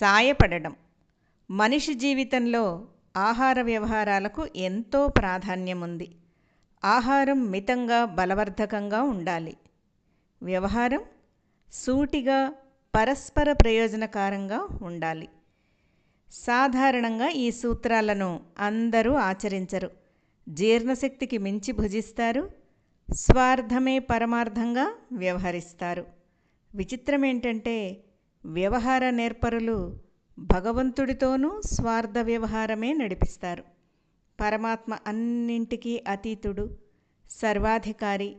సాయపడడం. మనిషి జీవితంలో ఆహార వ్యవహారాలకు ఎంతో ప్రాధాన్యం ఉంది ఆహారం మితంగా బలవర్ధకంగా ఉండాలి. వ్యవహారం సూటిగా పరస్పర ప్రయోజనకారంగా ఉండాలి. సాధారణంగా ఈ సూత్రాలను అందరూ ఆచరించరు. జీర్ణశక్తికి మించి భుజిస్తారు. స్వార్థమే పరమార్థంగా వ్యవహరిస్తారు. విచిత్రం ఏంటంటే వ్యవహార నేర్పరులు భగవంతుడితోనూ స్వార్థ వ్యవహారమే నడిపిస్తారు. పరమాత్మ అన్నింటికీ అతీతుడు సర్వాధికారి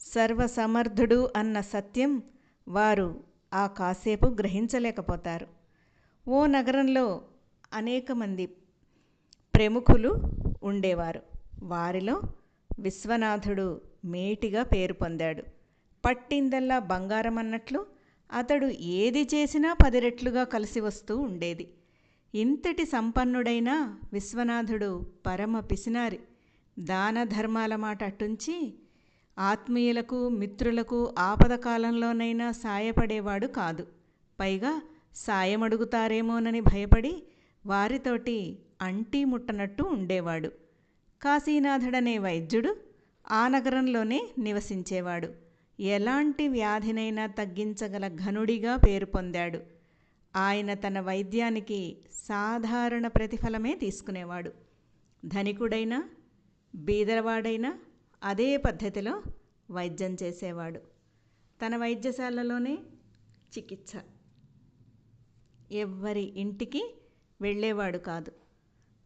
సర్వసమర్థుడు అన్న సత్యం వారు ఆ కాసేపు గ్రహించలేకపోతారు. ఓ నగరంలో అనేక మంది ప్రముఖులు ఉండేవారు. వారిలో విశ్వనాథుడు మేటిగా పేరు పొందాడు. పట్టిందల్లా బంగారం అన్నట్లు అతడు ఏది చేసినా పది రెట్లుగా కలిసి వస్తూ ఉండేది. ఇంతటి సంపన్నుడైన విశ్వనాథుడు పరమ పిసినారి. దాన ధర్మాల మాట అట్టుంచి ఆత్మీయులకు మిత్రులకు ఆపద కాలంలోనైనా సాయపడేవాడు కాదు. పైగా సాయమడుగుతారేమోనని భయపడి వారితోటి అంటీ ముట్టనట్టు ఉండేవాడు. కాశీనాథుడనే వైద్యుడు ఆ నగరంలోనే నివసించేవాడు. ఎలాంటి వ్యాధినైనా తగ్గించగల ఘనుడిగా పేరు పొందాడు. ఆయన తన వైద్యానికి సాధారణ ప్రతిఫలమే తీసుకునేవాడు. ధనికుడైనా బీదరవాడైనా అదే పద్ధతిలో వైద్యం చేసేవాడు. తన వైద్యశాలలోనే చికిత్స. ఎవ్వరి ఇంటికి వెళ్ళేవాడు కాదు.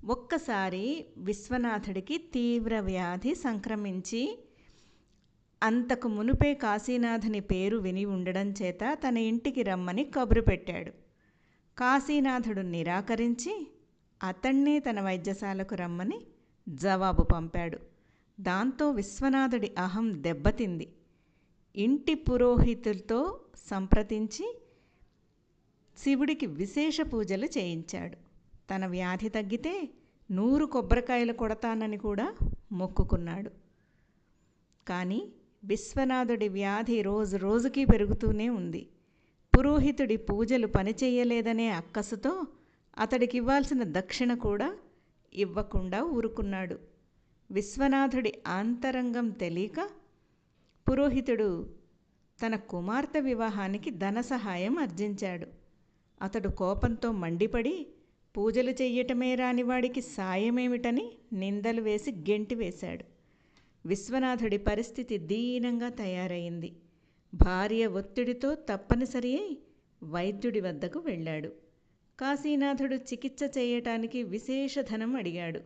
ఒక్కసారి విశ్వనాథుడికి తీవ్ర వ్యాధి సంక్రమించి అంతకు మునుపే కాశీనాథుని పేరు విని ఉండడం చేత తన ఇంటికి రమ్మని కబురు పెట్టాడు. కాశీనాథుడు నిరాకరించి అతన్నే తన వైద్యశాలకు రమ్మని జవాబు పంపాడు. దాంతో విశ్వనాథుడి అహం దెబ్బతింది. ఇంటి పురోహితులతో సంప్రదించి శివుడికి విశేష పూజలు చేయించాడు. తన వ్యాధి తగ్గితే నూరు కొబ్బరికాయలు కొడతానని కూడా మొక్కుకున్నాడు. కానీ విశ్వనాథుడి వ్యాధి రోజు రోజుకి పెరుగుతూనే ఉంది. పురోహితుడి పూజలు పనిచేయలేదనే అక్కసుతో అతడికి ఇవ్వాల్సిన దక్షిణ కూడా ఇవ్వకుండా ఊరుకున్నాడు. విశ్వనాథుడి ఆంతరంగం తెలియక పురోహితుడు తన కుమార్తె వివాహానికి ధన సహాయం అర్జించాడు. అతడు కోపంతో మండిపడి పూజలు చెయ్యటమే రానివాడికి సాయమేమిటని నిందలు వేసి గెంటి వేశాడు. విశ్వనాథుడి పరిస్థితి దీనంగా తయారైంది. భార్య ఒత్తిడితో తప్పనిసరి అయి వైద్యుడి వద్దకు వెళ్ళాడు. కాశీనాథుడు చికిత్స చేయటానికి విశేష ధనం అడిగాడు.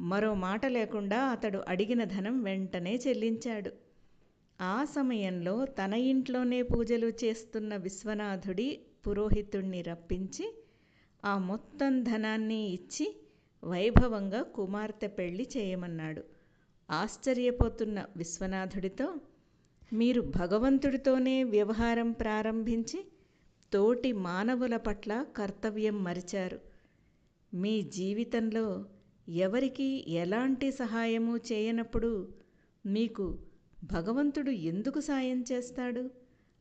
మరో మాట లేకుండా అతడు అడిగిన ధనం వెంటనే చెల్లించాడు. ఆ సమయంలో తన ఇంట్లోనే పూజలు చేస్తున్న విశ్వనాథుడి పురోహితుణ్ణి రప్పించి ఆ మొత్తం ధనాన్ని ఇచ్చి వైభవంగా కుమార్తె పెళ్ళి చేయమన్నాడు. ఆశ్చర్యపోతున్న విశ్వనాథుడితో మీరు భగవంతుడితోనే వ్యవహారం ప్రారంభించి తోటి మానవుల పట్ల కర్తవ్యం మరిచారు. మీ జీవితంలో ఎవరికి ఎలాంటి సహాయము చేయనప్పుడు మీకు భగవంతుడు ఎందుకు సాయం చేస్తాడు?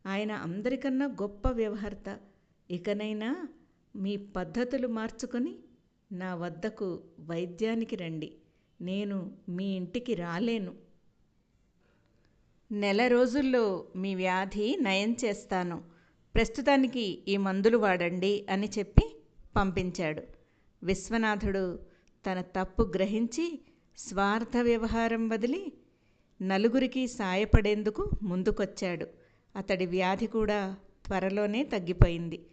ఆయన అందరికన్నా గొప్ప వ్యవహర్త. ఇకనైనా మీ పద్ధతులు మార్చుకొని నా వద్దకు వైద్యానికి రండి. నేను మీ ఇంటికి రాలేను. నెల రోజుల్లో మీ వ్యాధి నయం చేస్తాను. ప్రస్తుతానికి ఈ మందులు వాడండి అని చెప్పి పంపించాడు. విశ్వనాథుడు తన తప్పు గ్రహించి స్వార్థ వ్యవహారం వదిలి నలుగురికి సాయపడేందుకు ముందుకొచ్చాడు. అతడి వ్యాధి కూడా త్వరలోనే తగ్గిపోయింది.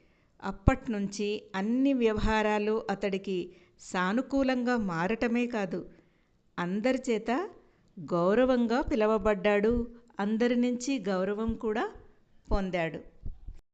అప్పట్నుంచి అన్ని వ్యవహారాలు అతడికి సానుకూలంగా మారటమే కాదు అందరి చేత గౌరవంగా పిలవబడ్డాడు. అందరి నుంచి గౌరవం కూడా పొందాడు.